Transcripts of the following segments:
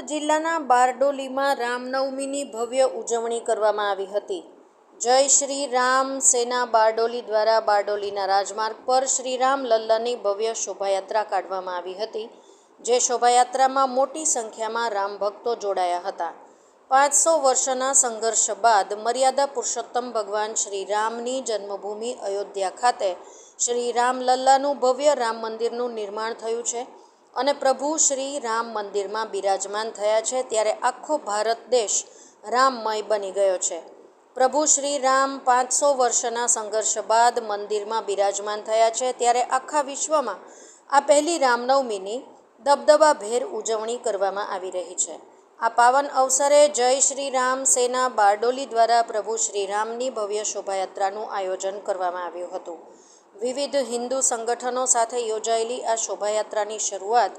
જિલ્લાના બારડોલીમાં રામનવમીની ભવ્ય ઉજવણી કરવામાં આવી હતી. જય શ્રી રામ સેના બારડોલી દ્વારા બારડોલીના રાજમાર્ગ પર શ્રી રામ લલ્લાની ભવ્ય શોભાયાત્રા કાઢવામાં આવી હતી, જે શોભાયાત્રામાં મોટી સંખ્યામાં રામ ભક્તો જોડાયા હતા. પાંચસો વર્ષના સંઘર્ષ બાદ મર્યાદા પુરુષોત્તમ ભગવાન શ્રી રામની જન્મભૂમિ અયોધ્યા ખાતે શ્રી રામ લલ્લાનું ભવ્ય રામ મંદિરનું નિર્માણ થયું છે. અને પ્રભુ શ્રી રામ મંદિરમાં બિરાજમાન થયા છે ત્યારે આખો ભારત દેશ રામમય બની ગયો છે. પ્રભુ શ્રી રામ પાંચસો વર્ષના સંઘર્ષ બાદ મંદિરમાં બિરાજમાન થયા છે ત્યારે આખા વિશ્વમાં આ પહેલી રામનવમીની દબદબાભેર ઉજવણી કરવામાં આવી રહી છે. આ પાવન અવસરે જય શ્રી રામ સેના બારડોલી દ્વારા પ્રભુ શ્રી રામની ભવ્ય શોભાયાત્રાનું આયોજન કરવામાં આવ્યું હતું. વિવિધ હિન્દુ સંગઠનો સાથે યોજાયેલી આ શોભાયાત્રાની શરૂઆત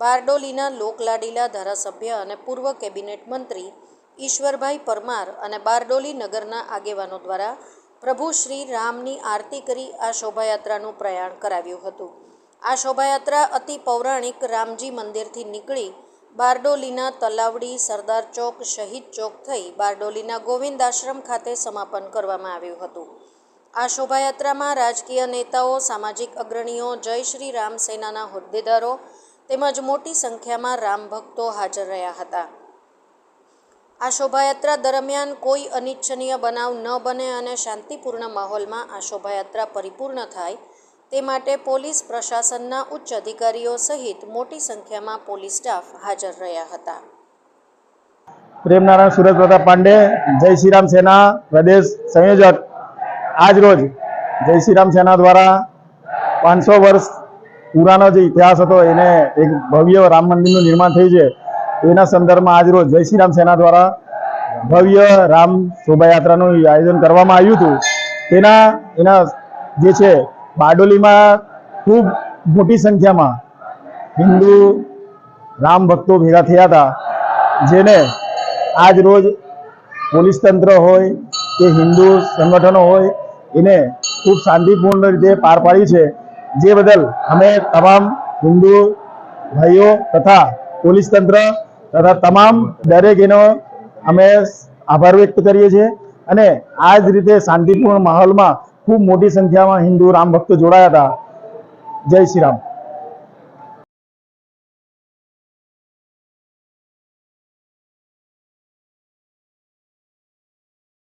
બારડોલીના લોકલાડીલા ધારાસભ્ય અને પૂર્વ કેબિનેટ મંત્રી ઈશ્વરભાઈ પરમાર અને બારડોલી નગરના આગેવાનો દ્વારા પ્રભુ શ્રી રામની આરતી કરી આ શોભાયાત્રાનું પ્રયાણ કરાવ્યું હતું. આ શોભાયાત્રા અતિ પૌરાણિક રામજી મંદિરથી નીકળી બારડોલીના તલાવડી સરદાર ચોક, શહીદ ચોક થઈ બારડોલીના ગોવિંદ આશ્રમ ખાતે સમાપન કરવામાં આવ્યું હતું. આ શોભાયાત્રામાં રાજકીય નેતાઓ, સામાજિક અગ્રણીઓ, જય શ્રી રામ સેનાના હોદ્દેદારો તેમજ મોટી સંખ્યામાં રામ ભક્તો હાજર રહ્યા હતા. આ શોભાયાત્રા દરમિયાન કોઈ અનિચ્છનીય બનાવ ન બને અને શાંતિપૂર્ણ માહોલમાં આ શોભાયાત્રા પરિપૂર્ણ થાય તે માટે પોલીસ પ્રશાસનના ઉચ્ચ અધિકારીઓ સહિત મોટી સંખ્યામાં પોલીસ સ્ટાફ હાજર રહ્યા હતા. પ્રેમનારાયણ સુરજ પ્રતાપ પાંડે, જય શ્રીરામ સેના, પ્રદેશ સંયોજક. આજ રોજ જય શ્રીરામ સેના દ્વારા પાંચસો વર્ષ પુરાનો જે ઇતિહાસ હતો, એને એક ભવ્ય રામ મંદિરનું નિર્માણ થયું છે. એના સંદર્ભમાં આજ રોજ જય શ્રીરામ સેના દ્વારા ભવ્ય રામ શોભાયાત્રાનું આયોજન કરવામાં આવ્યું હતું. તેના, એના જે છે, બારડોલીમાં ખૂબ મોટી સંખ્યામાં હિન્દુ રામ ભક્તો ભેગા થયા હતા. જેને આજ રોજ પોલીસ તંત્ર હોય કે હિન્દુ સંગઠનો હોય એને ખૂબ શાંતિપૂર્ણ રીતે પાર પાડી છે. જે બદલ અમે તમામ હિન્દુ ભાઈઓ તથા પોલીસ તંત્ર તથા તમામ દરેક એનો અમે આભાર વ્યક્ત કરીએ છીએ અને આ જ રીતે શાંતિપૂર્ણ માહોલમાં ખૂબ મોટી સંખ્યામાં હિન્દુ રામ ભક્તો જોડાયા હતા. જય શ્રી રામ.